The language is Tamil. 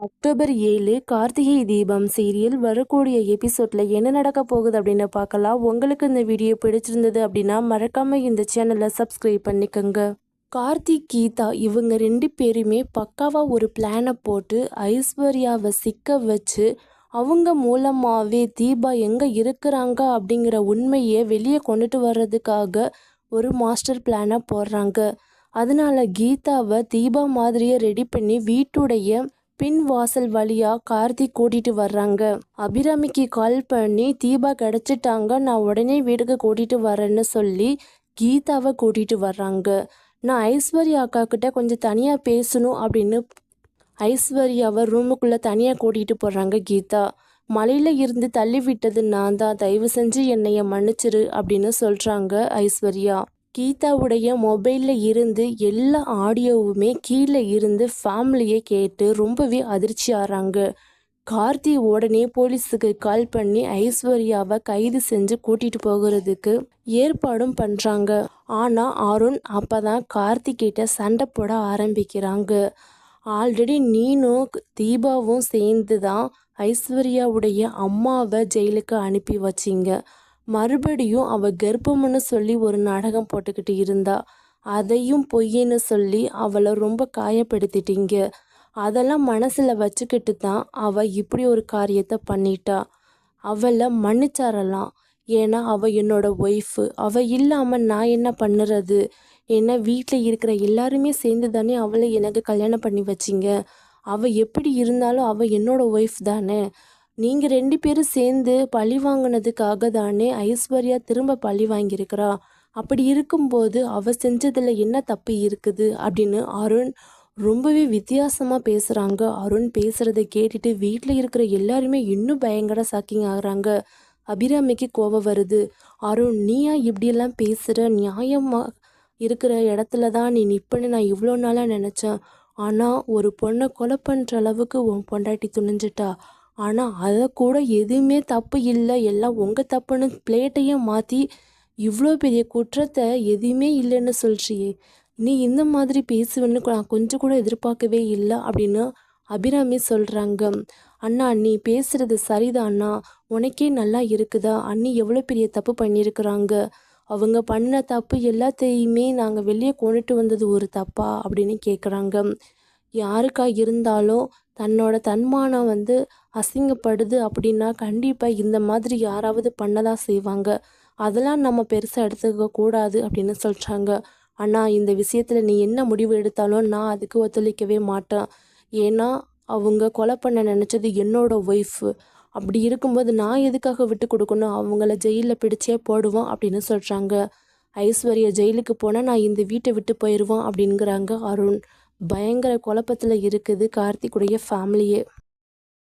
அக்டோபர் ஏழு கார்த்திகை தீபம் சீரியல் வரக்கூடிய எபிசோட்ல என்ன நடக்க போகுது அப்படின்னு பார்க்கலாம். உங்களுக்கு இந்த வீடியோ பிடிச்சிருந்தது அப்படின்னா மறக்காம இந்த சேனலை சப்ஸ்கிரைப் பண்ணிக்கோங்க. கார்த்திக் கீதா இவங்க ரெண்டு பேருமே பக்காவாக ஒரு பிளானை போட்டு ஐஸ்வர்யாவை சிக்க வச்சு அவங்க மூலமாகவே தீபா எங்கே இருக்கிறாங்க அப்படிங்கிற உண்மையை வெளியே கொண்டுட்டு வர்றதுக்காக ஒரு மாஸ்டர் பிளானை போடுறாங்க. அதனால கீதாவை தீபா மாதிரியே ரெடி பண்ணி வீட்டுடைய பின் வாசல் வழியா கார்த்திக் கூட்டிட்டு வர்றாங்க. அபிராமிக்கு கால் பண்ணி தீபா கிடைச்சிட்டாங்க நான் உடனே வீட்டுக்கு கூட்டிட்டு வரேன்னு சொல்லி கீதாவை கூட்டிட்டு வர்றாங்க. நான் ஐஸ்வர்யா அக்கா கிட்ட கொஞ்சம் தனியாக பேசணும் அப்படின்னு ஐஸ்வர்யாவை ரூமுக்குள்ளே தனியாக கூட்டிகிட்டு போகிறாங்க கீதா. மலையில் இருந்து தள்ளி விட்டது நான் தான். தயவு செஞ்சு என்னைய மன்னிச்சிரு அப்படின்னு சொல்கிறாங்க ஐஸ்வர்யா. கீதாவுடைய மொபைலில் இருந்து எல்லா ஆடியோவுமே கீழே இருந்து ஃபேமிலியை கேட்டு ரொம்பவே அதிர்ச்சி ஆகிறாங்க கார்த்தி உடனே போலீஸுக்கு கால் பண்ணி ஐஸ்வர்யாவை கைது செஞ்சு கூட்டிகிட்டு போகிறதுக்கு ஏற்பாடும் பண்ணுறாங்க ஆனால் அருண் அப்போ தான் கார்த்தி கிட்ட சண்டை போட ஆரம்பிக்கிறாங்க. ஆல்ரெடி நீனும் தீபாவும் சேர்ந்து தான் ஐஸ்வர்யாவுடைய அம்மாவை ஜெயிலுக்கு அனுப்பி வச்சிங்க. மறுபடியும் அவ கர்ப்பம்னு சொல்லி ஒரு நாடகம் போட்டுக்கிட்டு இருந்தா. அதையும் பொய்ன்னு சொல்லி அவளை ரொம்ப காயப்படுத்திட்டீங்க. அதெல்லாம் மனசில் வச்சுக்கிட்டு தான் அவள் இப்படி ஒரு காரியத்தை பண்ணிட்டா. அவளை மன்னிச்சாரலாம். ஏன்னா அவள் என்னோட ஒய்ஃபு அவள் இல்லாமல் நான் என்ன பண்ணுறது? ஏன்னா வீட்டில் இருக்கிற எல்லாருமே சேர்ந்து தானே அவளை எனக்கு கல்யாணம் பண்ணி வச்சிங்க? அவள் எப்படி இருந்தாலும் அவள் என்னோடய ஒய்ஃப் தானே. நீங்கள் ரெண்டு பேரும் சேர்ந்து பழி வாங்கினதுக்காக தானே ஐஸ்வர்யா திரும்ப பழி வாங்கியிருக்கிறா. அப்படி இருக்கும்போது அவ செஞ்சதில் என்ன தப்பு இருக்குது அப்படின்னு அருண் ரொம்பவே வித்தியாசமாக பேசுகிறாங்க அருண் பேசுகிறத கேட்டுட்டு வீட்டில் இருக்கிற எல்லாருமே இன்னும் பயங்கர சாக்கிங் ஆகுறாங்க. அபிராமிக்கு கோபம் வருது. அருண் நீயா இப்படியெல்லாம் பேசுகிற நியாயமாக இருக்கிற இடத்துல தான் நீ நிற்பன்னு நான் இவ்வளோ நாளாக நினச்சேன். ஆனால் ஒரு பொண்ணை கொலை பண்ணுற அளவுக்கு உன் பொண்டாட்டி துணிஞ்சிட்டா. ஆனால் அதை கூட எதுவுமே தப்பு இல்லை. எல்லாம் உங்கள் தப்புன்னு பிளேட்டையும் மாற்றி இவ்வளோ பெரிய குற்றத்தை எதுவுமே இல்லைன்னு சொல்கிறியே நீ இந்த மாதிரி பேசுவேன்னு நான் கொஞ்சம் கூட எதிர்பார்க்கவே இல்லை அப்படின்னு அபிராமி சொல்கிறாங்க அண்ணா நீ பேசுகிறது சரிதான் அண்ணா? உனக்கே நல்லா இருக்குதா? அண்ணி எவ்வளோ பெரிய தப்பு பண்ணியிருக்கிறாங்க? அவங்க பண்ண தப்பு எல்லாத்தையுமே நாங்கள் வெளியே கொண்டுட்டு வந்தது ஒரு தப்பா? அப்படின்னு கேட்குறாங்க யாருக்கா இருந்தாலும் தன்னோட தன்மானம் வந்து அசிங்கப்படுது அப்படின்னா கண்டிப்பாக இந்த மாதிரி யாராவது பண்ணதான் செய்வாங்க. அதெல்லாம் நம்ம பெருசாக எடுத்துக்க கூடாது அப்படின்னு சொல்கிறாங்க ஆனால் இந்த விஷயத்தில் நீ என்ன முடிவு எடுத்தாலும் நான் அதுக்கு ஒத்துழைக்கவே மாட்டேன். ஏன்னா அவங்க கொலை பண்ண நினச்சது என்னோட ஒய்ஃபு அப்படி இருக்கும்போது நான் எதுக்காக விட்டு கொடுக்கணும்? அவங்கள ஜெயிலில் பிடிச்சே போடுவோம் அப்படின்னு சொல்கிறாங்க ஐஸ்வர்யா ஜெயிலுக்கு போனால் நான் இந்த வீட்டை விட்டு போயிடுவோம் அப்படிங்கிறாங்க அருண். பயங்கர குழப்பத்தில் இருக்குது கார்த்திக்குடைய ஃபேமிலியே